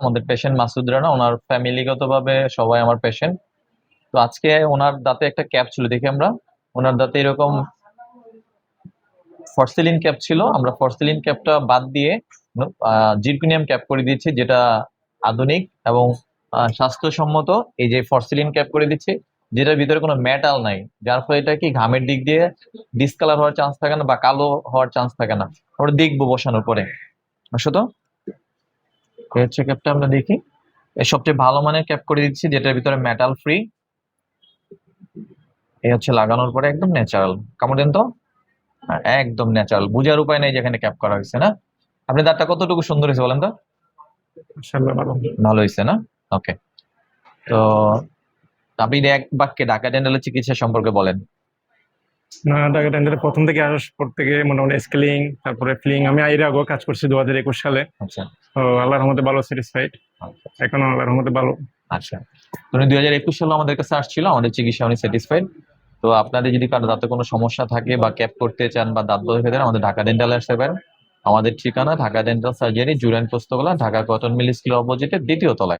আমাদের পেশেন্ট মাসুদ রানা, ওনার ফ্যামিলিগতভাবে সবাই আমার পেশেন্ট তো আজকে ওনার দাঁতে একটা ক্যাপ ছিল, দেখি আমরা। ওনার দাঁতে এরকম ফরসিলিন ক্যাপ ছিল। আমরা ফরসিলিন ক্যাপটা বাদ দিয়ে জিরকুনিয়াম ক্যাপ করে দিয়েছি, যেটা আধুনিক এবং স্বাস্থ্যসম্মত। এই যে ফরসিলিন ক্যাপ করে দিচ্ছি, যেটার ভিতরে কোনো মেটাল নাই। যার ফলে এটা কি ঘামের দিক দিয়ে ডিসকালার হওয়ার চান্স থাকে না বা কালো হওয়ার চান্স থাকে না। আমরা দেখব বসানোর পরে। আসো তো। এই হচ্ছে ক্যাপটা আমরা দেখি। সবচেয়ে ভালো মানের ক্যাপ করে দিচ্ছি যেটার ভিতরে মেটাল ফ্রি এই হচ্ছে লাগানোর পরে একদম ন্যাচারাল কামড় দেন তো? হ্যাঁ, একদম ন্যাচারাল বুঝার উপায় নেই যেখানে ক্যাপ করা হয়েছে না। আপনি দাঁতটা কতটুকু সুন্দর হয়েছে বলেন তো? ভালো। ভালো হয়েছে না? ওকে তো আপনি এক বাক্যে ঢাকা ডেন্টালের চিকিৎসা সম্পর্কে বলেন। না ঢাকা ডেন্টালে প্রথম থেকে আসার পর থেকে মোটামুটি স্কেলিং তারপরে ফিলিং আমি এর আগেও কাজ করছি দু হাজার একুশ সালে। আচ্ছা। তো আল্লাহর রহমতে ভালো স্যাটিসফাইড আচ্ছা। এখন আল্লাহর রহমতে ভালো। আচ্ছা। উনি দুই হাজার একুশ সালে আমাদের কাছে আসছিল আমাদের চিকিৎসা উনি স্যাটিসফাইড তো আপনাদের যদি কারও দাঁতে কোনো সমস্যা থাকে বা ক্যাপ করতে চান বা দাঁত বলে দেন আমাদের ঢাকা ডেন্টালে আসতে পারেন। আমাদের ঠিকানা Dhaka dental surgery Jurain Postogola Dhaka cotton mill school অপোজিটে দ্বিতীয় তলায়।